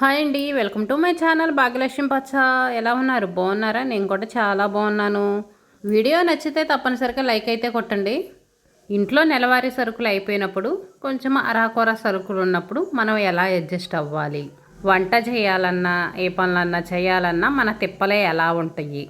Hi అండి welcome to my channel Bhagyalakshmi పచ్చ. ఎలా ఉన్నారు? బాగున్నారా? నేను కూడా చాలా బాగున్నాను. వీడియో నచ్చితే తప్పనిసరిగా లైక్ అయితే కొట్టండి. ఇంట్లో నెలవారీ సరుకులు అయిపోయినప్పుడు కొంచెం అరాకొర సరుకులు ఉన్నప్పుడు మనం ఎలా అడ్జస్ట్ అవ్వాలి? వంట చేయాలన్నా ఏ పనులన్నా చేయాలన్నా మన తిప్పలే ఎలా ఉంటాయి?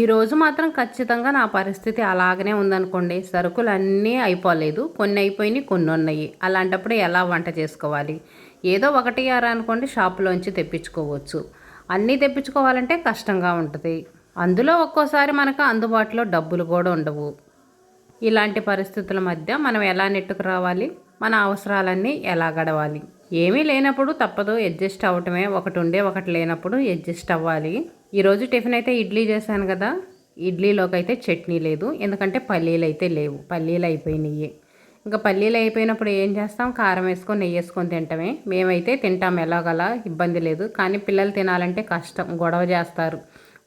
ఈరోజు మాత్రం ఖచ్చితంగా నా పరిస్థితి అలాగనే ఉందనుకోండి. సరుకులు అన్నీ అయిపోలేదు కొన్ని అయిపోయినాయి కొన్ని ఉన్నాయి. అలాంటప్పుడు ఎలా వంట చేసుకోవాలి? ఏదో ఒకటి ఆరా అనుకోండి షాపులోంచి తెప్పించుకోవచ్చు. అన్నీ తెప్పించుకోవాలంటే కష్టంగా ఉంటుంది. అందులో ఒక్కోసారి మనకు అందుబాటులో డబ్బులు కూడా ఉండవు. ఇలాంటి పరిస్థితుల మధ్య మనం ఎలా నెట్టుకు రావాలి మన అవసరాలన్నీ ఎలా గడవాలి? ఏమీ లేనప్పుడు తప్పదు అడ్జస్ట్ అవ్వటమే ఒకటి ఉండే ఒకటి లేనప్పుడు అడ్జస్ట్ అవ్వాలి. ఈరోజు టిఫిన్ అయితే ఇడ్లీ చేశాను కదా. ఇడ్లీలోకి అయితే చట్నీ లేదు. ఎందుకంటే పల్లీలు అయితే లేవు. పల్లీలు అయిపోయినాయి. ఇంకా పల్లీలు అయిపోయినప్పుడు ఏం చేస్తాం? కారం వేసుకొని నెయ్యి వేసుకొని తింటామే. మేమైతే తింటాం ఎలాగలా ఇబ్బంది లేదు. కానీ పిల్లలు తినాలంటే కష్టం గొడవ చేస్తారు.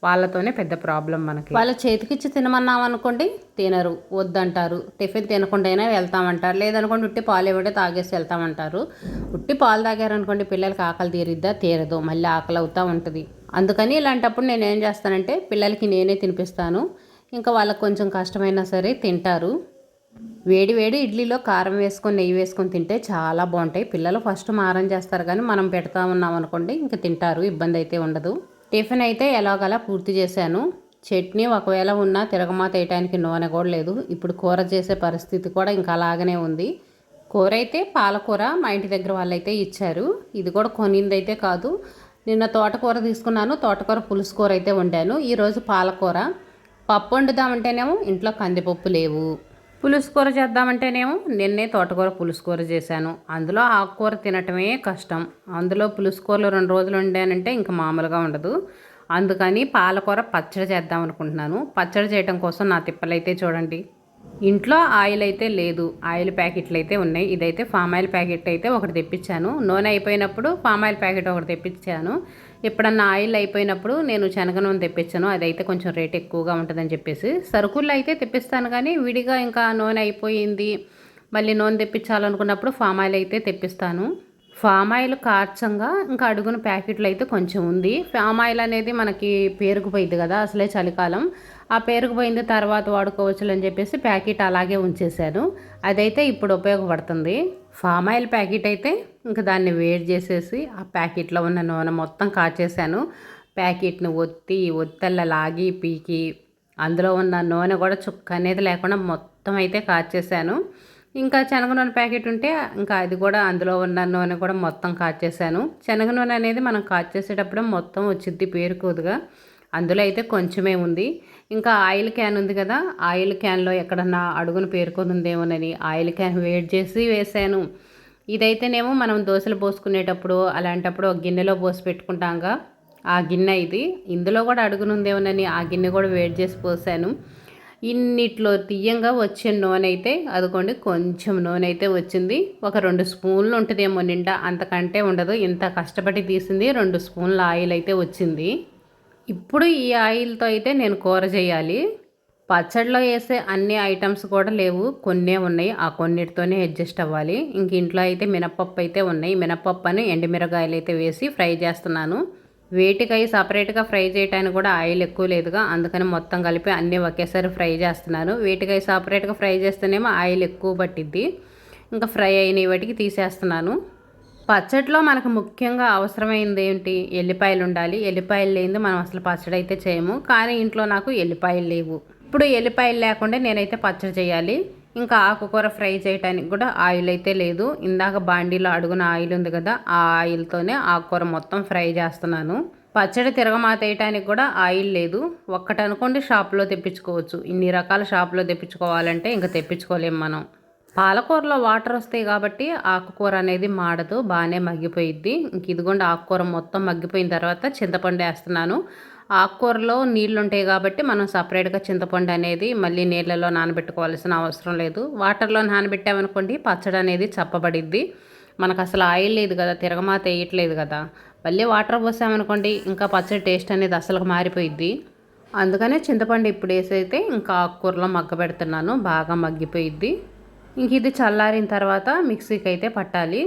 వాళ్ళతోనే పెద్ద ప్రాబ్లం మనకి. వాళ్ళ చేతికిచ్చి తినమన్నాం అనుకోండి తినరు. వద్దంటారు. టిఫిన్ తినకుండా అయినా వెళ్తామంటారు. లేదనుకోండి ఉట్టి పాలు ఇవ్వడే తాగేసి వెళ్తామంటారు. ఉట్టి పాలు తాగారనుకోండి పిల్లలకి ఆకలి తీరిద్దా? తీరదు. మళ్ళీ ఆకలి అవుతూ ఉంటుంది. అందుకని ఇలాంటప్పుడు నేను ఏం చేస్తానంటే పిల్లలకి నేనే తినిపిస్తాను. ఇంకా వాళ్ళకి కొంచెం కష్టమైనా సరే తింటారు. వేడి వేడి ఇడ్లీలో కారం వేసుకొని నెయ్యి వేసుకొని తింటే చాలా బాగుంటాయి. పిల్లలు ఫస్ట్ మారం చేస్తారు కానీ మనం పెడతా ఉన్నాం అనుకోండి ఇంకా తింటారు ఇబ్బంది అయితే ఉండదు. టిఫిన్ అయితే ఎలాగలా పూర్తి చేశాను. చట్నీ ఒకవేళ ఉన్నా తిరగమాత వేయటానికి నూనె కూడా లేదు. ఇప్పుడు కూర చేసే పరిస్థితి కూడా ఇంకా అలాగనే ఉంది. కూర అయితే పాలకూర మా ఇంటి దగ్గర వాళ్ళైతే ఇచ్చారు. ఇది కూడా కొనిందైతే కాదు. నిన్న తోటకూర తీసుకున్నాను. తోటకూర పులుసు కూర అయితే వండాను. ఈరోజు పాలకూర. పప్పు వండుదామంటేనేమో ఇంట్లో కందిపప్పు లేవు. పులుసు కూర చేద్దామంటేనేమో నిన్నే తోటకూర పులుసు కూర చేశాను. అందులో ఆకుకూర తినటమే కష్టం. అందులో పులుసు కూరలు రెండు రోజులు వండానంటే ఇంకా మామూలుగా ఉండదు. అందుకని పాలకూర పచ్చడి చేద్దాం అనుకుంటున్నాను. పచ్చడి చేయడం కోసం నా తిప్పలైతే చూడండి. ఇంట్లో ఆయిల్ అయితే లేదు. ఆయిల్ ప్యాకెట్లు అయితే ఉన్నాయి. ఇదైతే ఫామ్ ఆయిల్ ప్యాకెట్ అయితే ఒకటి తెప్పించాను. నూనె అయిపోయినప్పుడు ఫామ్ ఆయిల్ ప్యాకెట్ ఒకటి తెప్పించాను. ఎప్పుడన్నా ఆయిల్ అయిపోయినప్పుడు నేను శనగ నూనె తెప్పించాను అదైతే కొంచెం రేట్ ఎక్కువగా ఉంటుందని చెప్పేసి. సరుకుల్లో అయితే తెప్పిస్తాను కానీ విడిగా ఇంకా నూనె అయిపోయింది. మళ్ళీ నూనె తెప్పించాలనుకున్నప్పుడు ఫామ్ ఆయిల్ అయితే తెప్పిస్తాను. ఫామ్ ఆయిల్ కార్చంగా ఇంకా అడుగున ప్యాకెట్లు అయితే కొంచెం ఉంది. ఫామ్ ఆయిల్ అనేది మనకి పేరుకుపోయింది కదా అసలే చలికాలం. ఆ పేరుకుపోయింది తర్వాత వాడుకోవచ్చు అని చెప్పేసి ప్యాకెట్ అలాగే ఉంచేశాను. అదైతే ఇప్పుడు ఉపయోగపడుతుంది. ఫామ్ ఆయిల్ ప్యాకెట్ అయితే ఇంకా దాన్ని వేడి చేసేసి ఆ ప్యాకెట్లో ఉన్న నూనె మొత్తం కాచేసాను ప్యాకెట్ని ఒత్తి ఒత్తెల్ల లాగి పీకి అందులో ఉన్న నూనె కూడా చుక్క అనేది లేకుండా మొత్తం అయితే కాచేసాను ఇంకా శనగ నూనె ప్యాకెట్ ఉంటే ఇంకా అది కూడా అందులో ఉన్న నూనె కూడా మొత్తం కాచేసాను శనగ నూనె అనేది మనం కాచేసేటప్పుడు మొత్తం వచ్చింది పేరుకోదుగా. అందులో అయితే కొంచెమే ఉంది. ఇంకా ఆయిల్ క్యాన్ ఉంది కదా ఆయిల్ క్యాన్లో ఎక్కడన్నా అడుగును పేరుకుందేమోనని ఆయిల్ క్యాన్ వేడి చేసి వేసాను. ఇదైతేనేమో మనం దోశలు పోసుకునేటప్పుడు అలాంటప్పుడు ఒక గిన్నెలో పోసి పెట్టుకుంటాంగా. ఆ గిన్నె ఇది. ఇందులో కూడా అడుగునుందేమోనని ఆ గిన్నె కూడా వేడి చేసి పోసాను. ఇన్నిట్లో తీయంగా వచ్చే నూనె అయితే అదిగోండి కొంచెం నూనె అయితే వచ్చింది. ఒక రెండు స్పూన్లు ఉంటుందేమో నిండా అంతకంటే ఉండదు. ఇంత కష్టపడి తీసింది రెండు స్పూన్ల ఆయిల్ అయితే వచ్చింది. ఇప్పుడు ఈ ఆయిల్తో అయితే నేను కూర చేయాలి. పచ్చడిలో వేసే అన్ని ఐటమ్స్ కూడా లేవు. కొన్నే ఉన్నాయి. ఆ కొన్నిటితోనే అడ్జస్ట్ అవ్వాలి. ఇంక ఇంట్లో అయితే మినపప్పు అయితే ఉన్నాయి. మినపప్పు అని ఎండుమిరగాయలు అయితే వేసి ఫ్రై చేస్తున్నాను. వేటికై సపరేట్గా ఫ్రై చేయడానికి కూడా ఆయిల్ ఎక్కువ లేదుగా. అందుకని మొత్తం కలిపి అన్నీ ఒకేసారి ఫ్రై చేస్తున్నాను. వేటికై సపరేట్గా ఫ్రై చేస్తేనేమో ఆయిల్ ఎక్కువ పట్టిద్ది. ఇంకా ఫ్రై అయిన వాటికి తీసేస్తున్నాను. పచ్చడిలో మనకు ముఖ్యంగా అవసరమైంది ఏంటి? ఎల్లిపాయలు ఉండాలి. ఎల్లిపాయలు లేనిది మనం అసలు పచ్చడి అయితే చేయము. కానీ ఇంట్లో నాకు ఎల్లిపాయలు లేవు. ఇప్పుడు ఎల్లిపాయలు లేకుండా నేనైతే పచ్చడి చేయాలి. ఇంకా ఆకుకూర ఫ్రై చేయడానికి కూడా ఆయిల్ అయితే లేదు. ఇందాక బాండీలో అడుగున ఆయిల్ ఉంది కదా ఆ ఆయిల్తోనే ఆకుకూర మొత్తం ఫ్రై చేస్తున్నాను. పచ్చడి తిరగమాత వేయటానికి కూడా ఆయిల్ లేదు. ఒక్కటి అనుకోండి షాప్లో తెప్పించుకోవచ్చు. ఇన్ని రకాల షాప్లో తెప్పించుకోవాలంటే ఇంకా తెప్పించుకోలేము మనం. పాలకూరలో వాటర్ వస్తాయి కాబట్టి ఆకుకూర అనేది మాడదు బాగానే మగ్గిపోయిద్ది. ఇంక ఇదిగోండి ఆకుకూర మొత్తం మగ్గిపోయిన తర్వాత చింతపండు వేస్తున్నాను. ఆకుకూరలో నీళ్ళు ఉంటాయి కాబట్టి మనం సపరేట్గా చింతపండు అనేది మళ్ళీ నీళ్ళలో నానబెట్టుకోవాల్సిన అవసరం లేదు. వాటర్లో నానబెట్టామనుకోండి పచ్చడి అనేది చప్పబడిద్ది. మనకు అసలు ఆయిల్ లేదు కదా తిరగమాత వేయట్లేదు కదా. మళ్ళీ వాటర్ పోసామనుకోండి ఇంకా పచ్చడి టేస్ట్ అనేది అసలు మారిపోయిద్ది. అందుకనే చింతపండు ఇప్పుడు వేసైతే ఇంకా ఆకుకూరలో మగ్గ పెడుతున్నాను బాగా మగ్గిపోయిద్ది. ఇంక ఇది చల్లారిన తర్వాత మిక్సీకి అయితే పట్టాలి.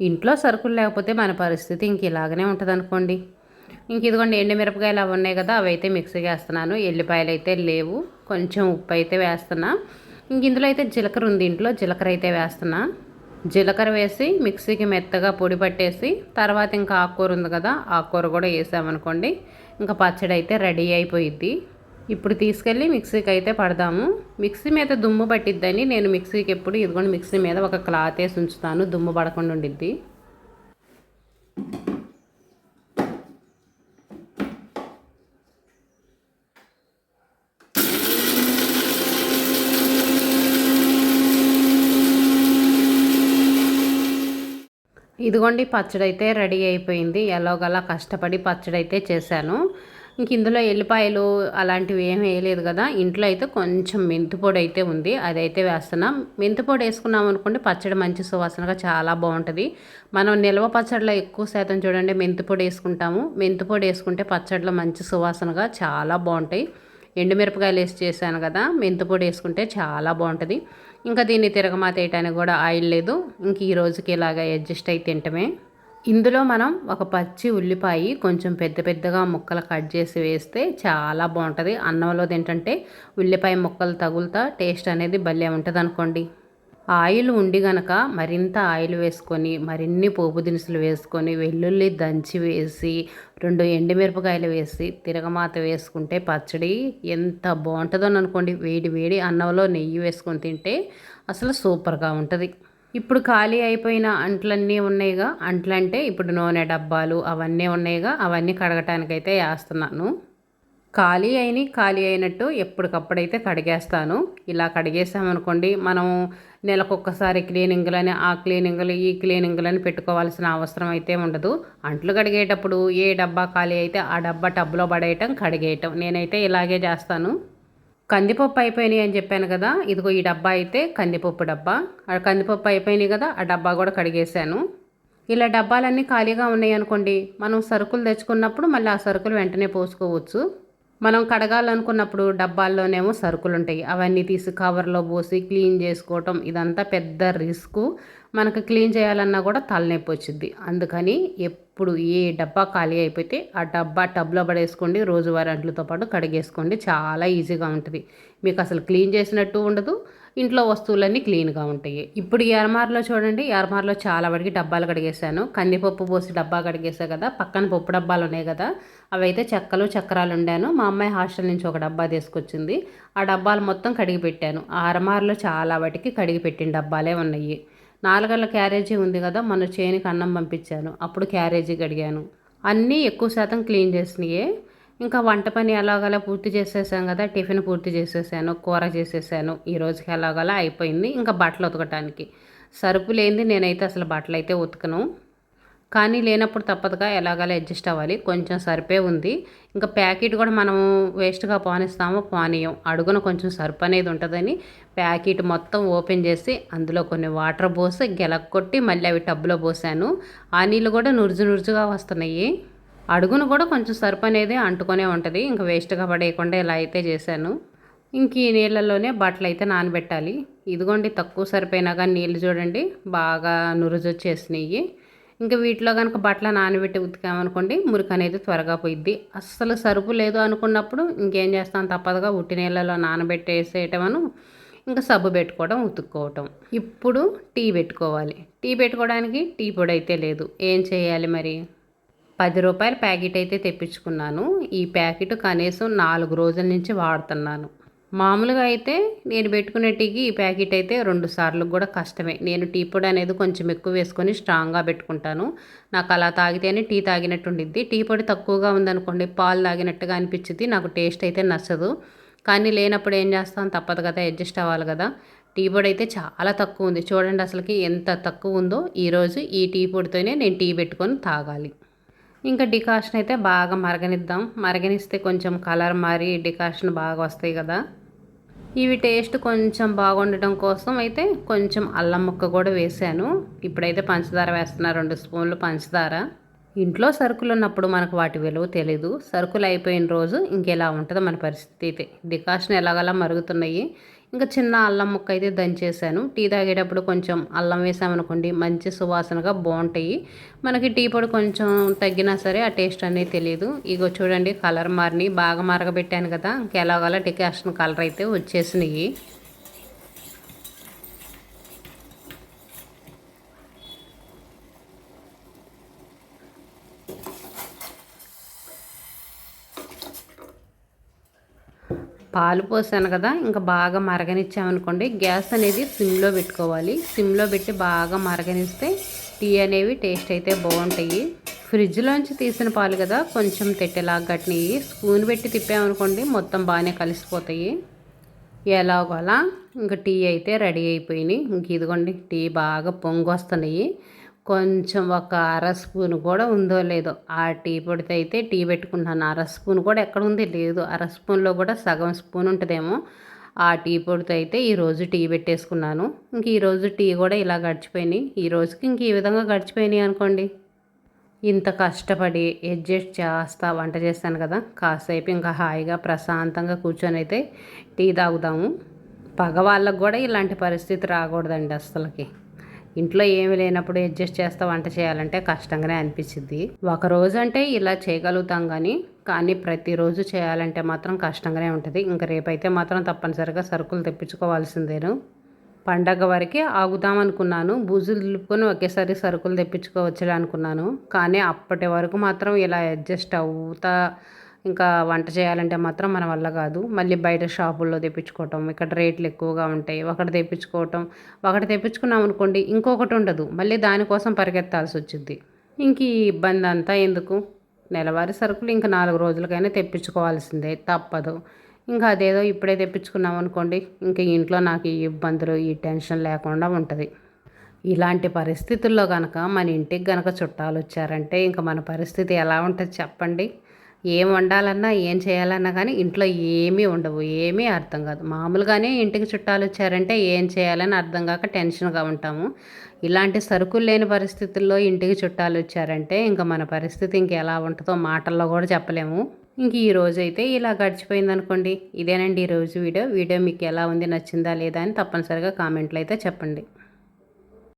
ఇంట్లో సరుకులు లేకపోతే మన పరిస్థితి ఇంక ఇలాగనే ఉంటుంది అనుకోండి ఇంక ఇదిగోండి ఎండుమిరపకాయలు అవి ఉన్నాయి కదా అవి అయితే మిక్సీకి వేస్తున్నాను ఎల్లిపాయలు అయితే లేవు. కొంచెం ఉప్పు అయితే వేస్తున్నా. ఇంక ఇందులో అయితే జీలకర్ర ఉంది ఇంట్లో. జీలకర్ర అయితే వేస్తున్నా. జీలకర్ర వేసి మిక్సీకి మెత్తగా పొడి పట్టేసి తర్వాత ఇంకా ఆకుకూర ఉంది కదా ఆకుకూర కూడా వేసామనుకోండి ఇంకా పచ్చడి అయితే రెడీ అయిపోయిద్ది. ఇప్పుడు తీసుకెళ్ళి మిక్సీకి అయితే పడదాము. మిక్సీ మీద దుమ్ము పట్టిద్దని నేను మిక్సీకి ఎప్పుడు ఇదిగోండి మిక్సీ మీద ఒక క్లాత్ వేసి ఉంచుతాను. దుమ్ము పడకుండా ఉండిద్ది. ఇదిగోండి పచ్చడి అయితే రెడీ అయిపోయింది. ఎలాగలా కష్టపడి పచ్చడి అయితే చేశాను. ఇంక ఇందులో ఎల్లిపాయలు అలాంటివి ఏమి వేయలేదు కదా. ఇంట్లో అయితే కొంచెం మెంతిపొడి అయితే ఉంది. అదైతే వేస్తున్నాం. మెంతిపొడి వేసుకున్నాం అనుకోండి పచ్చడి మంచి సువాసనగా చాలా బాగుంటుంది. మనం నిల్వ పచ్చడిలో ఎక్కువ శాతం చూడండి మెంతిపొడి వేసుకుంటాము. మెంతిపొడి వేసుకుంటే పచ్చడిలో మంచి సువాసనగా చాలా బాగుంటాయి. ఎండుమిరపకాయలు వేసి చేశాను కదా. మెంతిపొడి వేసుకుంటే చాలా బాగుంటుంది. ఇంకా దీన్ని తిరగమాతేయటానికి కూడా ఆయిల్ లేదు. ఇంక ఈ రోజుకి ఇలాగ అడ్జస్ట్ అయి తింటమే. ఇందులో మనం ఒక పచ్చి ఉల్లిపాయ కొంచెం పెద్ద పెద్దగా ముక్కలు కట్ చేసి వేస్తే చాలా బాగుంటుంది. అన్నంలో ఏంటంటే ఉల్లిపాయ ముక్కలు తగులుతా టేస్ట్ అనేది భలే ఉంటుంది అనుకోండి ఆయిల్ ఉండి గనక మరింత ఆయిల్ వేసుకొని మరిన్ని పోపు దినుసులు వేసుకొని వెల్లుల్లి దంచి వేసి రెండు ఎండుమిరపకాయలు వేసి తిరగమాత వేసుకుంటే పచ్చడి ఎంత బాగుంటుందో అనుకోండి. వేడి వేడి అన్నంలో నెయ్యి వేసుకొని తింటే అసలు సూపర్గా ఉంటుంది. ఇప్పుడు ఖాళీ అయిపోయిన అంట్లన్నీ ఉన్నాయిగా. అంట్లంటే ఇప్పుడు నూనె డబ్బాలు అవన్నీ ఉన్నాయిగా. అవన్నీ కడగటానికైతే వేస్తున్నాను. ఖాళీ అయిన ఖాళీ అయినట్టు ఎప్పటికప్పుడైతే కడిగేస్తాను. ఇలా కడిగేసామనుకోండి మనం నెలకొకసారి క్లీనింగ్లని ఆ క్లీనింగ్లు ఈ క్లీనింగ్లని పెట్టుకోవాల్సిన అవసరం అయితే ఉండదు. అంట్లు కడిగేటప్పుడు ఏ డబ్బా ఖాళీ అయితే ఆ డబ్బా టబ్లో పడేయటం కడిగేయటం. నేనైతే ఇలాగే చేస్తాను. కందిపప్పు అయిపోయినాయి అని చెప్పాను కదా ఇదిగో ఈ డబ్బా అయితే కందిపప్పు డబ్బా. ఆ కందిపప్పు అయిపోయినాయి కదా ఆ డబ్బా కూడా కడిగేశాను. ఇలా డబ్బాలన్నీ ఖాళీగా ఉన్నాయి అనుకోండి మనం సరుకులు తెచ్చుకున్నప్పుడు మళ్ళీ ఆ సరుకులు వెంటనే పోసుకోవచ్చు. మనం కడగాలనుకున్నప్పుడు డబ్బాల్లోనేమో సరుకులు ఉంటాయి అవన్నీ తీసి కవర్లో పోసి క్లీన్ చేసుకోవటం ఇదంతా పెద్ద రిస్క్. మనకు క్లీన్ చేయాలన్నా కూడా తలనొప్పి వచ్చింది అందుకని ఎప్పుడు ఏ డబ్బా ఖాళీ అయిపోతే ఆ డబ్బా టబ్లో పడేసుకోండి రోజువారీ అంట్లతో పాటు కడిగేసుకోండి. చాలా ఈజీగా ఉంటుంది. మీకు అసలు క్లీన్ చేసినట్టు ఉండదు. ఇంట్లో వస్తువులన్నీ క్లీన్గా ఉంటాయి. ఇప్పుడు ఈ అరమార్లో చూడండి ఈ అరమార్లో చాలా వరకు డబ్బాలు కడిగేశాను. కందిపప్పు పోసి డబ్బా కడిగేసా కదా పక్కన పప్పు డబ్బాలు ఉన్నాయి కదా అవి అయితే చెక్కలు చక్రాలు ఉండాను. మా అమ్మాయి హాస్టల్ నుంచి ఒక డబ్బా తీసుకొచ్చింది. ఆ డబ్బాలు మొత్తం కడిగి పెట్టాను. ఆ అరమార్లో చాలా వాటికి కడిగి పెట్టిన డబ్బాలే ఉన్నాయి. నాలుగళ్ళ క్యారేజీ ఉంది కదా మన చేనికి అన్నం పంపించాను. అప్పుడు క్యారేజీ కడిగాను. అన్నీ ఎక్కువ శాతం క్లీన్ చేసినాయే. ఇంకా వంట పని ఎలాగలా పూర్తి చేసేసాం కదా టిఫిన్ పూర్తి చేసేసాను కూర చేసేసాను. ఈ రోజుకి ఎలాగలా అయిపోయింది ఇంకా బట్టలు ఉతకటానికి. సరుపు లేనిది నేనైతే అసలు బట్టలు అయితే ఉతకను. కానీ లేనప్పుడు తప్పదుగా ఎలాగలా అడ్జస్ట్ అవ్వాలి కొంచెం సరిపే ఉంది. ఇంకా ప్యాకెట్ కూడా మనం వేస్ట్గా పానిస్తామో పానీయం అడుగున కొంచెం సరుపు అనేది ఉంటుందని ప్యాకెట్ మొత్తం ఓపెన్ చేసి అందులో కొన్ని వాటర్ పోసి గెలక్కొట్టి మళ్ళీ అవి టబ్లో పోసాను. ఆ నీళ్ళు కూడా నురుజు నురుజుగా వస్తున్నాయి. అడుగును కూడా కొంచెం సరుపు అనేది అంటుకొనే ఉంటుంది. ఇంకా వేస్ట్గా పడేయకుండా ఇలా అయితే చేశాను. ఇంక ఈ నీళ్ళల్లోనే బట్టలు అయితే నానబెట్టాలి. ఇదిగోండి తక్కువ సరిపోయినా కానీ నీళ్ళు చూడండి బాగా నురుజొచ్చేసినాయి. ఇంకా వీటిలో కనుక బట్టలు నానబెట్టి ఉతికామనుకోండి మురికి అనేది త్వరగా పోయిద్ది. అస్సలు సరుపు లేదు అనుకున్నప్పుడు ఇంకేం చేస్తాం? తప్పదుగా ఉట్టి నీళ్ళలో నానబెట్టేసేయటమను ఇంకా సబ్బు పెట్టుకోవడం ఉతుక్కోవటం. ఇప్పుడు టీ పెట్టుకోవాలి. టీ పెట్టుకోవడానికి టీ పొడి అయితే లేదు. ఏం చేయాలి మరి? పది రూపాయల ప్యాకెట్ అయితే తెప్పించుకున్నాను. ఈ ప్యాకెట్ కనీసం నాలుగు రోజుల నుంచి వాడుతున్నాను. మామూలుగా అయితే నేను పెట్టుకునే టీకి ఈ ప్యాకెట్ అయితే రెండు సార్లు కూడా కష్టమే. నేను టీ పొడి అనేది కొంచెం ఎక్కువ వేసుకొని స్ట్రాంగ్గా పెట్టుకుంటాను. నాకు అలా తాగితేనే టీ తాగినట్టు ఉండిద్ది. టీ పొడి తక్కువగా ఉందనుకోండి పాలు తాగినట్టుగా అనిపించింది నాకు టేస్ట్ అయితే నచ్చదు. కానీ లేనప్పుడు ఏం చేస్తాం? తప్పదు కదా అడ్జస్ట్ అవ్వాలి కదా. టీ పొడి అయితే చాలా తక్కువ ఉంది. చూడండి అసలుకి ఎంత తక్కువ ఉందో. ఈరోజు ఈ టీ పొడితోనే నేను టీ పెట్టుకొని తాగాలి. ఇంకా డికాషన్ అయితే బాగా మరగనిద్దాం. మరగనిస్తే కొంచెం కలర్ మారి డికాషన్ బాగా వస్తాయి కదా. ఇవి టేస్ట్ కొంచెం బాగుండటం కోసం అయితే కొంచెం అల్లం ముక్క కూడా వేసాను. ఇప్పుడైతే పంచదార వేస్తున్నా రెండు స్పూన్లు పంచదార. ఇంట్లో సరుకులు ఉన్నప్పుడు మనకు వాటి విలువ తెలీదు. సరుకులు అయిపోయిన రోజు ఇంకెలా ఉంటుందో మన పరిస్థితి అయితే. డికాషన్ ఎలాగలా మరుగుతున్నాయి? ఇంకా చిన్న అల్లం ముక్క అయితే దంచేసాను టీ తాగేటప్పుడు కొంచెం అల్లం వేసామనుకోండి మంచి సువాసనగా బాగుంటాయి. మనకి టీ పొడి కొంచెం తగ్గినా సరే ఆ టేస్ట్ అనేది తెలియదు ఇగో చూడండి కలర్ మారిని బాగా మరగబెట్టాను కదా ఇంకెలాగలా డికాషన్ కలర్ అయితే వచ్చేసినాయి. పాలు పోసాను కదా ఇంకా బాగా మరగనిచ్చామనుకోండి గ్యాస్ అనేది సిమ్లో పెట్టుకోవాలి. సిమ్లో పెట్టి బాగా మరగనిస్తే టీ అనేవి టేస్ట్ అయితే బాగుంటాయి. ఫ్రిడ్జ్లోంచి తీసిన పాలు కదా కొంచెం తెట్టెలాగా గట్టినవి. స్పూన్ పెట్టి తిప్పామనుకోండి మొత్తం బాగానే కలిసిపోతాయి. ఎలాగో అలా ఇంకా టీ అయితే రెడీ అయిపోయినాయి. ఇంక ఇదిగోండి టీ బాగా పొంగి వస్తున్నాయి కొంచెం ఒక అర స్పూన్ కూడా ఉందో లేదో. ఆ టీ పొడితో అయితే టీ పెట్టుకుంటున్నాను. అర స్పూన్ కూడా ఎక్కడ ఉంది? లేదు. అర స్పూన్లో కూడా సగం స్పూన్ ఉంటుందేమో. ఆ టీ పొడితో అయితే ఈరోజు టీ పెట్టేసుకున్నాను. ఇంక ఈరోజు టీ కూడా ఇలా గడిచిపోయినాయి. ఈ రోజుకి ఇంక ఈ విధంగా గడిచిపోయినాయి అనుకోండి. ఇంత కష్టపడి అడ్జస్ట్ చేస్తా వంట చేస్తాను కదా. కాసేపు ఇంకా హాయిగా ప్రశాంతంగా కూర్చొని అయితే టీ తాగుదాము. పగవాళ్ళకు కూడా ఇలాంటి పరిస్థితి రాకూడదండి అసలుకి ఇంట్లో ఏమి లేనప్పుడు అడ్జస్ట్ చేస్తా వంట చేయాలంటే కష్టంగానే అనిపించింది ఒక రోజు అంటే ఇలా చేయగలుగుతాం కానీ కానీ ప్రతిరోజు చేయాలంటే మాత్రం కష్టంగానే ఉంటుంది. ఇంకా రేపైతే మాత్రం తప్పనిసరిగా సరుకులు తెప్పించుకోవాల్సిందేను. పండగ వరకే ఆగుదాం అనుకున్నాను. బూజులు దులుపుకొని ఒకేసారి సరుకులు తెప్పించుకోవచ్చు అనుకున్నాను. కానీ అప్పటి వరకు మాత్రం ఇలా అడ్జస్ట్ అవుతా ఇంకా వంట చేయాలంటే మాత్రం మన వల్ల కాదు. మళ్ళీ బయట షాపుల్లో తెప్పించుకోవటం ఇక్కడ రేట్లు ఎక్కువగా ఉంటాయి ఒకటి తెప్పించుకోవటం ఒకటి తెప్పించుకున్నాం అనుకోండి ఇంకొకటి ఉండదు. మళ్ళీ దానికోసం పరిగెత్తాల్సి వచ్చింది ఇంక ఈ ఇబ్బంది అంతా ఎందుకు? నెలవారీ సరుకులు ఇంకా నాలుగు రోజులకైనా తెప్పించుకోవాల్సిందే తప్పదు. ఇంకా అదేదో ఇప్పుడే తెప్పించుకున్నాం అనుకోండి ఇంకా ఇంట్లో నాకు ఈ ఇబ్బందులు ఈ టెన్షన్ లేకుండా ఉంటుంది. ఇలాంటి పరిస్థితుల్లో కనుక మన ఇంటికి కనుక చుట్టాలు వచ్చారంటే ఇంకా మన పరిస్థితి ఎలా ఉంటుంది చెప్పండి? ఏం వండాలన్నా ఏం చేయాలన్నా కానీ ఇంట్లో ఏమీ ఉండవు ఏమీ అర్థం కాదు. మామూలుగానే ఇంటికి చుట్టాలు వచ్చారంటే ఏం చేయాలని అర్థం కాక టెన్షన్గా ఉంటాము. ఇలాంటి సరుకులు లేని పరిస్థితుల్లో ఇంటికి చుట్టాలు వచ్చారంటే ఇంకా మన పరిస్థితి ఇంకెలా ఉంటుందో మాటల్లో కూడా చెప్పలేము. ఇంక ఈ రోజు అయితే ఇలా గడిచిపోయింది అనుకోండి ఇదేనండి ఈరోజు వీడియో. వీడియో మీకు ఎలా ఉంది నచ్చిందా లేదా అని తప్పనిసరిగా కామెంట్లు అయితే చెప్పండి.